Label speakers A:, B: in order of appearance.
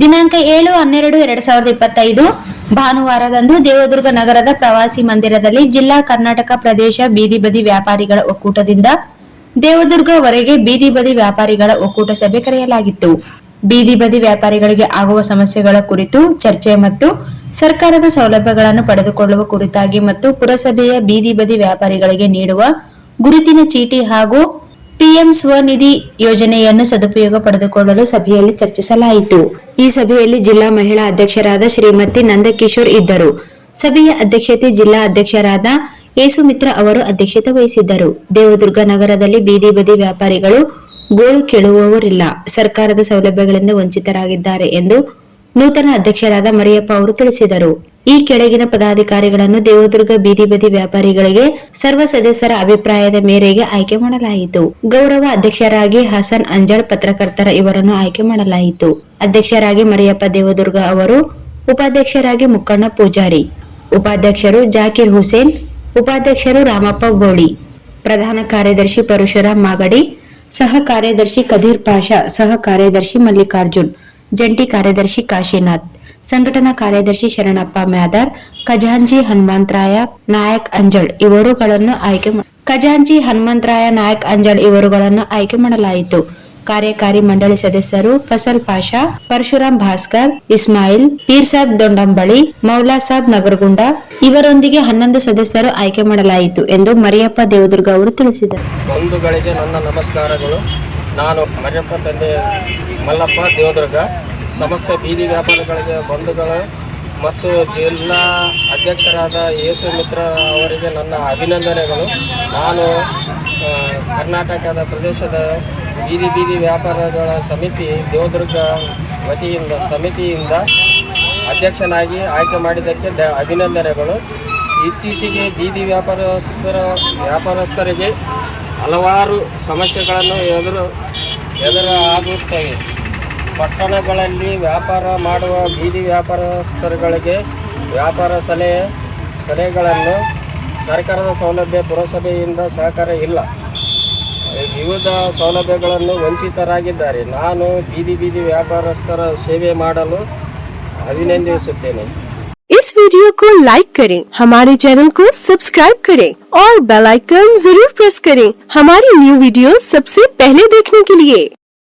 A: ದಿನಾಂಕ ಏಳು, ಹನ್ನೆರಡು, ಎರಡ್ ಸಾವಿರದ ಇಪ್ಪತ್ತೈದು. ಭಾನುವಾರದಂದು ದೇವದುರ್ಗ ನಗರದ ಪ್ರವಾಸಿ ಮಂದಿರದಲ್ಲಿ ಜಿಲ್ಲಾ ಕರ್ನಾಟಕ ಪ್ರದೇಶ ಬೀದಿ ಬದಿ ವ್ಯಾಪಾರಿಗಳ ಒಕ್ಕೂಟದಿಂದ ದೇವದುರ್ಗವರೆಗೆ ಬೀದಿ ಬದಿ ವ್ಯಾಪಾರಿಗಳ ಒಕ್ಕೂಟ ಸಭೆ ಕರೆಯಲಾಗಿತ್ತು. ಬೀದಿ ಬದಿ ವ್ಯಾಪಾರಿಗಳಿಗೆ ಆಗುವ ಸಮಸ್ಯೆಗಳ ಕುರಿತು ಚರ್ಚೆ ಮತ್ತು ಸರ್ಕಾರದ ಸೌಲಭ್ಯಗಳನ್ನು ಪಡೆದುಕೊಳ್ಳುವ ಕುರಿತಾಗಿ ಮತ್ತು ಪುರಸಭೆಯ ಬೀದಿ ಬದಿ ವ್ಯಾಪಾರಿಗಳಿಗೆ ನೀಡುವ ಗುರುತಿನ ಚೀಟಿ ಹಾಗೂ ಪಿಎಂ ಸ್ವನಿಧಿ ಯೋಜನೆಯನ್ನು ಸದುಪಯೋಗ ಪಡೆದುಕೊಳ್ಳಲು ಸಭೆಯಲ್ಲಿ ಚರ್ಚಿಸಲಾಯಿತು. ಈ ಸಭೆಯಲ್ಲಿ ಜಿಲ್ಲಾ ಮಹಿಳಾ ಅಧ್ಯಕ್ಷರಾದ ಶ್ರೀಮತಿ ನಂದಕಿಶೋರ್ ಇದ್ದರು. ಸಭೆಯ ಅಧ್ಯಕ್ಷತೆ ಜಿಲ್ಲಾ ಅಧ್ಯಕ್ಷರಾದ ಯೇಸುಮಿತ್ರ ಅವರು ಅಧ್ಯಕ್ಷತೆ ವಹಿಸಿದ್ದರು. ದೇವದುರ್ಗ ನಗರದಲ್ಲಿ ಬೀದಿ ಬದಿ ವ್ಯಾಪಾರಿಗಳು ಗೋಳು ಕೇಳುವವರಿಲ್ಲ. ಸರ್ಕಾರದ ಸೌಲಭ್ಯಗಳಿಂದ ವಂಚಿತರಾಗಿದ್ದಾರೆ ಎಂದು ನೂತನ ಅಧ್ಯಕ್ಷರಾದ ಮರಿಯಪ್ಪ ಅವರು ತಿಳಿಸಿದರು. ಈ ಕೆಳಗಿನ ಪದಾಧಿಕಾರಿಗಳನ್ನು ದೇವದುರ್ಗ ಬೀದಿ ಬದಿ ವ್ಯಾಪಾರಿಗಳಿಗೆ ಸರ್ವ ಸದಸ್ಯರ ಅಭಿಪ್ರಾಯದ ಮೇರೆಗೆ ಆಯ್ಕೆ ಮಾಡಲಾಯಿತು. ಗೌರವ ಅಧ್ಯಕ್ಷರಾಗಿ ಹಸನ್ ಅಂಜಳ್ ಪತ್ರಕರ್ತರ ಇವರನ್ನು ಆಯ್ಕೆ ಮಾಡಲಾಯಿತು. ಅಧ್ಯಕ್ಷರಾಗಿ ಮರಿಯಪ್ಪ ದೇವದುರ್ಗ ಅವರು, ಉಪಾಧ್ಯಕ್ಷರಾಗಿ ಮುಕ್ಕಣ್ಣ ಪೂಜಾರಿ, ಉಪಾಧ್ಯಕ್ಷರು ಜಾಕಿರ್ ಹುಸೇನ್, ಉಪಾಧ್ಯಕ್ಷರು ರಾಮಪ್ಪ ಗೋಳಿ ಪ್ರಧಾನ ಕಾರ್ಯದರ್ಶಿ ಪರಶುರಾಮ್ ಮಾಗಡಿ, ಸಹ ಕಾರ್ಯದರ್ಶಿ ಕದೀರ್ ಪಾಷಾ, ಸಹ ಕಾರ್ಯದರ್ಶಿ ಮಲ್ಲಿಕಾರ್ಜುನ್, ಜಂಟಿ ಕಾರ್ಯದರ್ಶಿ ಕಾಶಿನಾಥ್. ಸಂಘಟನಾ ಕಾರ್ಯದರ್ಶಿ ಶರಣಪ್ಪ ಮ್ಯಾದರ್ ಖಜಾಂಜಿ ಹನುಮಂತರಾಯ ನಾಯಕ್ ಅಂಜಳ್ ಇವರುಗಳನ್ನು ಆಯ್ಕೆ ಖಜಾಂಜಿ ಹನುಮಂತರಾಯ ನಾಯಕ್ ಅಂಜಳ್ ಇವರುಗಳನ್ನು ಆಯ್ಕೆ ಮಾಡಲಾಯಿತು. ಕಾರ್ಯಕಾರಿ ಮಂಡಳಿ ಸದಸ್ಯರು ಫಸಲ್ ಪಾಷಾ ಪರಶುರಾಮ್ ಭಾಸ್ಕರ್, ಇಸ್ಮಾಯಿಲ್, ಪೀರ್ ಸಾಬ್ ದೊಂಡಂಬಳಿ ಮೌಲಾ ಸಾಬ್ ನಗರಗುಂಡ ಇವರೊಂದಿಗೆ ಹನ್ನೊಂದು ಸದಸ್ಯರು ಆಯ್ಕೆ ಮಾಡಲಾಯಿತು ಎಂದು ಮರಿಯಪ್ಪ ದೇವದುರ್ಗ ಅವರು ತಿಳಿಸಿದರು.
B: ಬಂಧುಗಳಿಗೆ ನನ್ನ ನಮಸ್ಕಾರಗಳು. ನಾನು ಮರಿಯಪ್ಪ ತಂದೆ ಮಲ್ಲಪ್ಪ ದೇವದುರ್ಗ. ಸಮಸ್ತ ಬೀದಿ ವ್ಯಾಪಾರಿಗಳಿಗೆ, ಬಂಧುಗಳು, ಮತ್ತು ಜಿಲ್ಲಾ ಅಧ್ಯಕ್ಷರಾದ ಯೇಸು ಮಿತ್ರ ಅವರಿಗೆ ನನ್ನ ಅಭಿನಂದನೆಗಳು. ನಾನು ಕರ್ನಾಟಕದ ಪ್ರದೇಶದ ಬೀದಿ ಬೀದಿ ವ್ಯಾಪಾರಗಳ ಸಮಿತಿ, ದೇವದುರ್ಗ ವತಿಯಿಂದ, ಸಮಿತಿಯಿಂದ ಅಧ್ಯಕ್ಷನಾಗಿ ಆಯ್ಕೆ ಮಾಡಿದ್ದಕ್ಕೆ ದ, ಅಭಿನಂದನೆಗಳು. ಇತ್ತೀಚೆಗೆ ಬೀದಿ ವ್ಯಾಪಾರಸ್ಥರ ವ್ಯಾಪಾರಸ್ಥರಿಗೆ ಹಲವಾರು ಸಮಸ್ಯೆಗಳನ್ನು ಎದುರು ಎದುರು ಆಗುತ್ತವೆ ಪಟ್ಟಣಗಳಲ್ಲಿ ವ್ಯಾಪಾರ ಮಾಡುವ ಬೀದಿ ವ್ಯಾಪಾರಸ್ಥರುಗಳಿಗೆ ವ್ಯಾಪಾರ ಸಲಹೆ ಸಲಹೆಗಳನ್ನು ಸರ್ಕಾರದ ಸೌಲಭ್ಯ ಪುರಸಭೆಯಿಂದ ಸಹಕಾರ ಇಲ್ಲ ವಿವಿಧ ಸೌಲಭ್ಯಗಳನ್ನು ವಂಚಿತರಾಗಿದ್ದಾರೆ ನಾನು ಬೀದಿ ಬೀದಿ ವ್ಯಾಪಾರಸ್ಥರ ಸೇವೆ ಮಾಡಲು ಅಭಿನಂದಿಸುತ್ತೇನೆ
C: इस वीडियो को लाइक करें हमारे चैनल को सब्सक्राइब करें और बेल आइकन जरूर प्रेस करें हमारी न्यू वीडियो सबसे पहले देखने के लिए